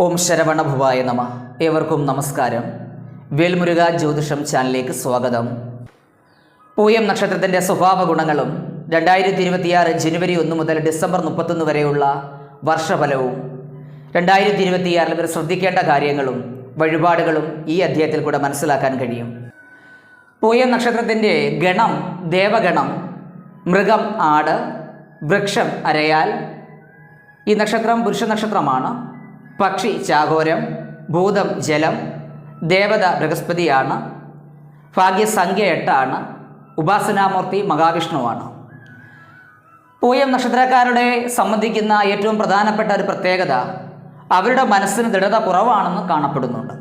ഓം ശരവണഭുവായ നമ. ഏവർക്കും നമസ്കാരം. വേൽമുരുക ജ്യോതിഷം ചാനലിലേക്ക് സ്വാഗതം. പൂയം നക്ഷത്രത്തിന്റെ സ്വഭാവ ഗുണങ്ങളും രണ്ടായിരത്തി ഇരുപത്തിയാറ് ജനുവരി ഒന്ന് മുതൽ ഡിസംബർ മുപ്പത്തൊന്ന് വരെയുള്ള വർഷഫലവും രണ്ടായിരത്തി ഇരുപത്തിയാറിൽ ഇവർ ശ്രദ്ധിക്കേണ്ട കാര്യങ്ങളും വഴിപാടുകളും ഈ അധ്യായത്തിൽ കൂടെ മനസ്സിലാക്കാൻ കഴിയും. പൂയം നക്ഷത്രത്തിന്റെ ഗണം ദേവഗണം മൃഗം ആട് വൃക്ഷം അരയാൽ. ഈ നക്ഷത്രം പുരുഷ നക്ഷത്രമാണ്. പക്ഷി ചാകോരം ഭൂതം ജലം ദേവത ബൃഹസ്പതിയാണ് ഭാഗ്യസംഖ്യ എട്ടാണ് ഉപാസനാമൂർത്തി മഹാവിഷ്ണുവാണ്. പൂയം നക്ഷത്രക്കാരുടെ സംബന്ധിക്കുന്ന ഏറ്റവും പ്രധാനപ്പെട്ട ഒരു പ്രത്യേകത അവരുടെ മനസ്സിന് ദൃഢത കുറവാണെന്ന് കാണപ്പെടുന്നുണ്ട്.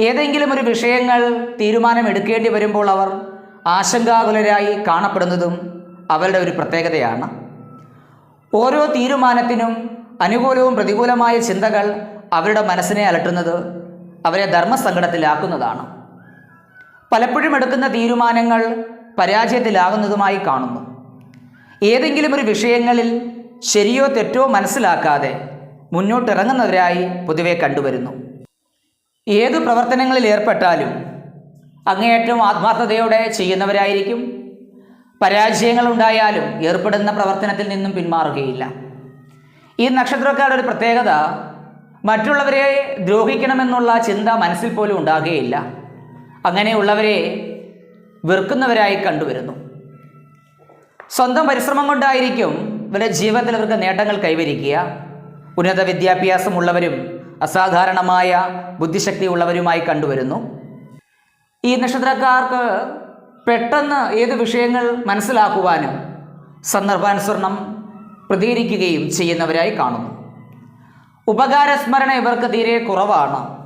ഏതെങ്കിലും ഒരു വിഷയങ്ങൾ തീരുമാനമെടുക്കേണ്ടി വരുമ്പോൾ അവർ ആശങ്കാകുലരായി കാണപ്പെടുന്നതും അവരുടെ ഒരു പ്രത്യേകതയാണ്. ഓരോ തീരുമാനത്തിനും അനുകൂലവും പ്രതികൂലമായ ചിന്തകൾ അവരുടെ മനസ്സിനെ അലട്ടുന്നത് അവരെ ധർമ്മസങ്കടത്തിലാക്കുന്നതാണ്. പലപ്പോഴും എടുക്കുന്ന തീരുമാനങ്ങൾ പരാജയത്തിലാകുന്നതുമായി കാണുന്നു. ഏതെങ്കിലും ഒരു വിഷയങ്ങളിൽ ശരിയോ തെറ്റോ മനസ്സിലാക്കാതെ മുന്നോട്ടിറങ്ങുന്നവരായി പൊതുവെ കണ്ടുവരുന്നു. ഏതു പ്രവർത്തനങ്ങളിൽ ഏർപ്പെട്ടാലും അങ്ങേയറ്റം ആത്മാർത്ഥതയോടെ ചെയ്യുന്നവരായിരിക്കും. പരാജയങ്ങളുണ്ടായാലും ഏർപ്പെടുന്ന പ്രവർത്തനത്തിൽ നിന്നും പിന്മാറുകയില്ല. ഈ നക്ഷത്രക്കാരുടെ ഒരു പ്രത്യേകത മറ്റുള്ളവരെ ദ്രോഹിക്കണമെന്നുള്ള ചിന്ത മനസ്സിൽ പോലും ഉണ്ടാകുകയില്ല. അങ്ങനെയുള്ളവരെ വെറുക്കുന്നവരായി കണ്ടുവരുന്നു. സ്വന്തം പരിശ്രമം കൊണ്ടായിരിക്കും ഇവരുടെ ജീവിതത്തിൽ അവർക്ക് നേട്ടങ്ങൾ കൈവരിക്കുക. ഉന്നത വിദ്യാഭ്യാസമുള്ളവരും അസാധാരണമായ ബുദ്ധിശക്തി ഉള്ളവരുമായി കണ്ടുവരുന്നു. ഈ നക്ഷത്രക്കാർക്ക് പെട്ടെന്ന് ഏത് വിഷയങ്ങൾ മനസ്സിലാക്കുവാനും സന്ദർഭാനുസരണം പ്രതികരിക്കുകയും ചെയ്യുന്നവരായി കാണുന്നു. ഉപകാരസ്മരണ ഇവർക്ക് തീരെ കുറവാണ്.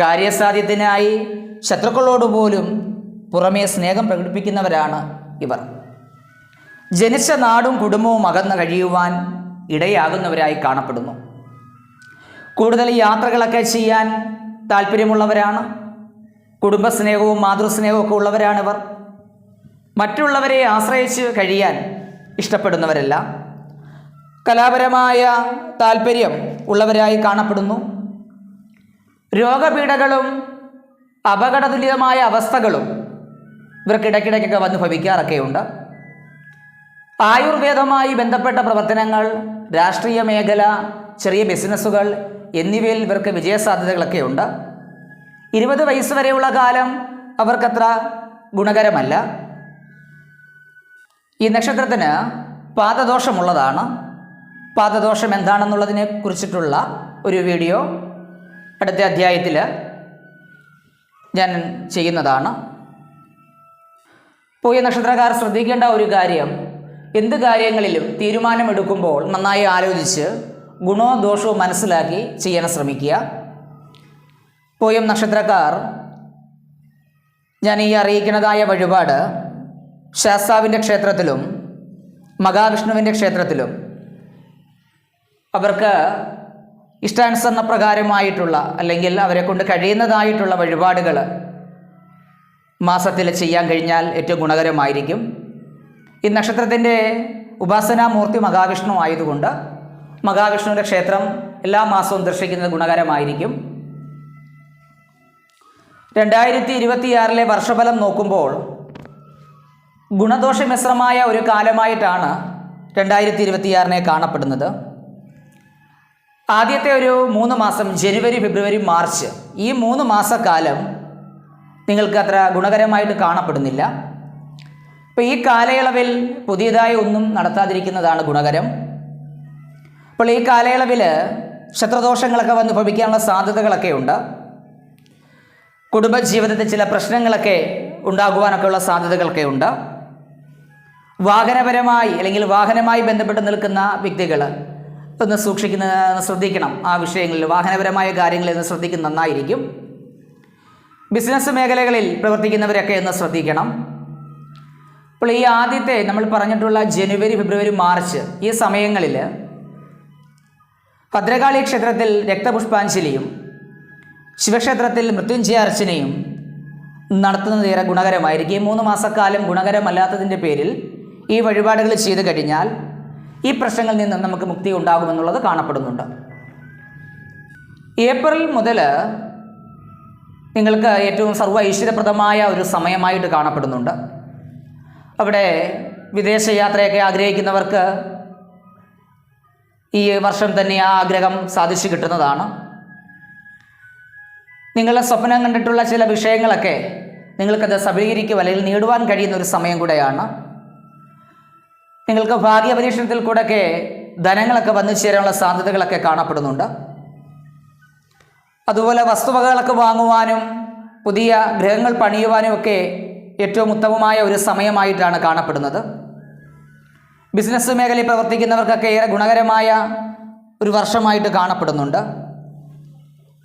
കാര്യസാധ്യത്തിനായി ശത്രുക്കളോട് പോലും പുറമേ സ്നേഹം പ്രകടിപ്പിക്കുന്നവരാണ് ഇവർ. ജനിച്ച നാടും കുടുംബവും അകന്ന് കഴിയുവാൻ ഇടയാകുന്നവരായി കാണപ്പെടുന്നു. കൂടുതൽ യാത്രകളൊക്കെ ചെയ്യാൻ താല്പര്യമുള്ളവരാണ് കുടുംബസ്നേഹവും മാതൃസ്നേഹവും ഒക്കെ ഉള്ളവരാണിവർ. മറ്റുള്ളവരെ ആശ്രയിച്ച് കഴിയാൻ ഇഷ്ടപ്പെടുന്നവരല്ല. കലാപരമായ താല്പര്യം ഉള്ളവരായി കാണപ്പെടുന്നു. രോഗപീഠകളും അപകടതുല്യമായ അവസ്ഥകളും ഇവർക്കിടയ്ക്കിടയ്ക്കൊക്കെ വന്ന് ഭവിക്കാറൊക്കെയുണ്ട്. ആയുർവേദവുമായി ബന്ധപ്പെട്ട പ്രവർത്തനങ്ങൾ രാഷ്ട്രീയ മേഖല ചെറിയ ബിസിനസ്സുകൾ എന്നിവയിൽ ഇവർക്ക് വിജയസാധ്യതകളൊക്കെ ഉണ്ട് ഇരുപത് വയസ്സ് വരെയുള്ള കാലം അവർക്കത്ര ഗുണകരമല്ല. ഈ നക്ഷത്രത്തിന് പാദദോഷമുള്ളതാണ്. പാദദോഷം എന്താണെന്നുള്ളതിനെ കുറിച്ചിട്ടുള്ള ഒരു വീഡിയോ അടുത്ത അധ്യായത്തിൽ ഞാൻ ചെയ്യുന്നതാണ്. പോയ നക്ഷത്രക്കാർ ശ്രദ്ധിക്കേണ്ട ഒരു കാര്യം എന്ത് കാര്യങ്ങളിലും തീരുമാനമെടുക്കുമ്പോൾ നന്നായി ആലോചിച്ച് ഗുണോ ദോഷവും മനസ്സിലാക്കി ചെയ്യാൻ ശ്രമിക്കുക. പോയം നക്ഷത്രക്കാർ ഞാൻ ഈ അറിയിക്കുന്നതായ വഴിപാട് ശാസ്താവിന്റെ ക്ഷേത്രത്തിലും മഹാവിഷ്ണുവിന്റെ ക്ഷേത്രത്തിലും അവർക്ക് ഇഷ്ടാനുസരണ പ്രകാരമായിട്ടുള്ള അല്ലെങ്കിൽ അവരെ കൊണ്ട് കഴിയുന്നതായിട്ടുള്ള വഴിപാടുകൾ മാസത്തിൽ ചെയ്യാൻ കഴിഞ്ഞാൽ ഏറ്റവും ഗുണകരമായിരിക്കും. ഈ നക്ഷത്രത്തിന്റെ ഉപാസനാമൂർത്തി മഹാവിഷ്ണു ആയതുകൊണ്ട് മഹാവിഷ്ണുവിന്റെ ക്ഷേത്രം എല്ലാ മാസവും ദർശിക്കുന്നത് ഗുണകരമായിരിക്കും. രണ്ടായിരത്തി ഇരുപത്തിയാറിലെ വർഷഫലം നോക്കുമ്പോൾ ഗുണദോഷമിശ്രമായ ഒരു കാലമായിട്ടാണ് രണ്ടായിരത്തി ഇരുപത്തിയാറിനെ കാണപ്പെടുന്നത്. ആദ്യത്തെ ഒരു മൂന്ന് മാസം ജനുവരി ഫെബ്രുവരി മാർച്ച് ഈ മൂന്ന് മാസക്കാലം നിങ്ങൾക്ക് അത്ര ഗുണകരമായിട്ട് കാണപ്പെടുന്നില്ല. അപ്പോൾ ഈ കാലയളവിൽ പുതിയതായി ഒന്നും നടത്താതിരിക്കുന്നതാണ് ഗുണകരം. അപ്പോൾ ഈ കാലയളവിൽ ശത്രുദോഷങ്ങളൊക്കെ വന്ന് ഭവിക്കാനുള്ള സാധ്യതകളൊക്കെ ഉണ്ട്. കുടുംബജീവിതത്തിൽ ചില പ്രശ്നങ്ങളൊക്കെ ഉണ്ടാകുവാനൊക്കെയുള്ള സാധ്യതകളൊക്കെ ഉണ്ട്. വാഹനപരമായി അല്ലെങ്കിൽ വാഹനമായി ബന്ധപ്പെട്ട് നിൽക്കുന്ന വ്യക്തികൾ ഒന്ന് സൂക്ഷിക്കുന്ന ശ്രദ്ധിക്കണം. ആ വിഷയങ്ങളിൽ വാഹനപരമായ കാര്യങ്ങളിൽ ഒന്ന് ശ്രദ്ധിക്കുന്ന നന്നായിരിക്കും. ബിസിനസ് മേഖലകളിൽ പ്രവർത്തിക്കുന്നവരൊക്കെ ഒന്ന് ശ്രദ്ധിക്കണം. അപ്പോൾ ഈ ആദ്യത്തെ നമ്മൾ പറഞ്ഞിട്ടുള്ള ജനുവരി ഫെബ്രുവരി മാർച്ച് ഈ സമയങ്ങളിൽ ഭദ്രകാളി ക്ഷേത്രത്തിൽ രക്തപുഷ്പാഞ്ജലിയും ശിവക്ഷേത്രത്തിൽ മൃത്യുഞ്ജയ അർച്ചനയും നടത്തുന്നത് ഏറെ ഗുണകരമായിരിക്കും. മൂന്ന് മാസക്കാലം ഗുണകരമല്ലാത്തതിന്റെ പേരിൽ ഈ വഴിപാടുകൾ ചെയ്തു കഴിഞ്ഞാൽ ഈ പ്രശ്നങ്ങളിൽ നിന്ന് നമുക്ക് മുക്തി ഉണ്ടാകുമെന്നുള്ളത് കാണപ്പെടുന്നുണ്ട്. ഏപ്രിൽ മുതൽ നിങ്ങൾക്ക് ഏറ്റവും സർവ ഐശ്വര്യപ്രദമായ ഒരു സമയമായിട്ട് കാണപ്പെടുന്നുണ്ട്. അവിടെ വിദേശയാത്രയൊക്കെ ആഗ്രഹിക്കുന്നവർക്ക് ഈ വർഷം തന്നെ ആ ആഗ്രഹം സാധിച്ചു കിട്ടുന്നതാണ്. നിങ്ങളുടെ സ്വപ്നം കണ്ടിട്ടുള്ള ചില വിഷയങ്ങളൊക്കെ നിങ്ങൾക്കത് സഫലീകരിക്കുക അല്ലെങ്കിൽ നേടുവാൻ കഴിയുന്ന ഒരു സമയം കൂടെയാണ്. നിങ്ങൾക്ക് ഭാഗ്യ പരീക്ഷണത്തിൽ കൂടെയൊക്കെ ധനങ്ങളൊക്കെ വന്നു ചേരാനുള്ള സാധ്യതകളൊക്കെ കാണപ്പെടുന്നുണ്ട്. അതുപോലെ വസ്തുവകകളൊക്കെ വാങ്ങുവാനും പുതിയ ഗ്രഹങ്ങൾ പണിയുവാനും ഒക്കെ ഏറ്റവും ഉത്തമമായ ഒരു സമയമായിട്ടാണ് കാണപ്പെടുന്നത്. ബിസിനസ് മേഖലയിൽ പ്രവർത്തിക്കുന്നവർക്കൊക്കെ ഏറെ ഗുണകരമായ ഒരു വർഷമായിട്ട് കാണപ്പെടുന്നുണ്ട്.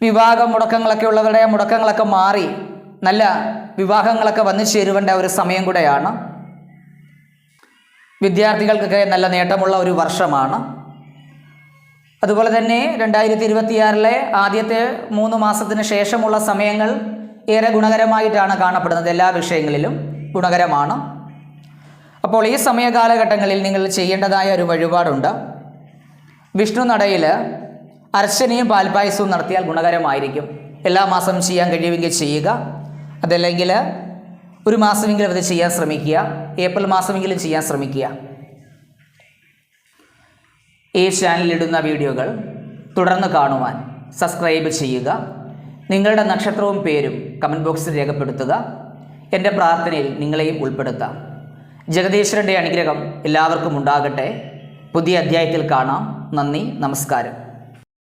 വിവാഹ മുടക്കങ്ങളൊക്കെ ഉള്ളവരുടെ മുടക്കങ്ങളൊക്കെ മാറി നല്ല വിവാഹങ്ങളൊക്കെ വന്നു ചേരുവേണ്ട ഒരു സമയം കൂടെയാണ്. വിദ്യാർത്ഥികൾക്കൊക്കെ നല്ല നേട്ടമുള്ള ഒരു വർഷമാണ്. അതുപോലെ തന്നെ രണ്ടായിരത്തി ഇരുപത്തിയാറിലെ ആദ്യത്തെ മൂന്ന് മാസത്തിന് ശേഷമുള്ള സമയങ്ങൾ ഏറെ ഗുണകരമായിട്ടാണ് കാണപ്പെടുന്നത് എല്ലാ വിഷയങ്ങളിലും. ഗുണകരമാണ്. അപ്പോൾ ഈ സമയ കാലഘട്ടങ്ങളിൽ നിങ്ങൾ ചെയ്യേണ്ടതായ ഒരു വഴിപാടുണ്ട്. വിഷ്ണു നടയിൽ അർച്ചനയും പാൽപ്പായസവും നടത്തിയാൽ ഗുണകരമായിരിക്കും. എല്ലാ മാസം ചെയ്യാൻ കഴിയുമെങ്കിൽ ചെയ്യുക. അതല്ലെങ്കിൽ ഒരു മാസമെങ്കിലും അത് ചെയ്യാൻ ശ്രമിക്കുക. ഏപ്രിൽ മാസമെങ്കിലും ചെയ്യാൻ ശ്രമിക്കുക. ഈ ചാനലിലിടുന്ന വീഡിയോകൾ തുടർന്ന് കാണുവാൻ സബ്സ്ക്രൈബ് ചെയ്യുക. നിങ്ങളുടെ നക്ഷത്രവും പേരും കമന്റ് ബോക്സിൽ രേഖപ്പെടുത്തുക. എന്റെ പ്രാർത്ഥനയിൽ നിങ്ങളെയും ഉൾപ്പെടുത്താം. ജഗദീശ്വരന്റെ അനുഗ്രഹം എല്ലാവർക്കും ഉണ്ടാകട്ടെ. പുതിയ അധ്യായത്തിൽ കാണാം. നന്ദി നമസ്കാരം.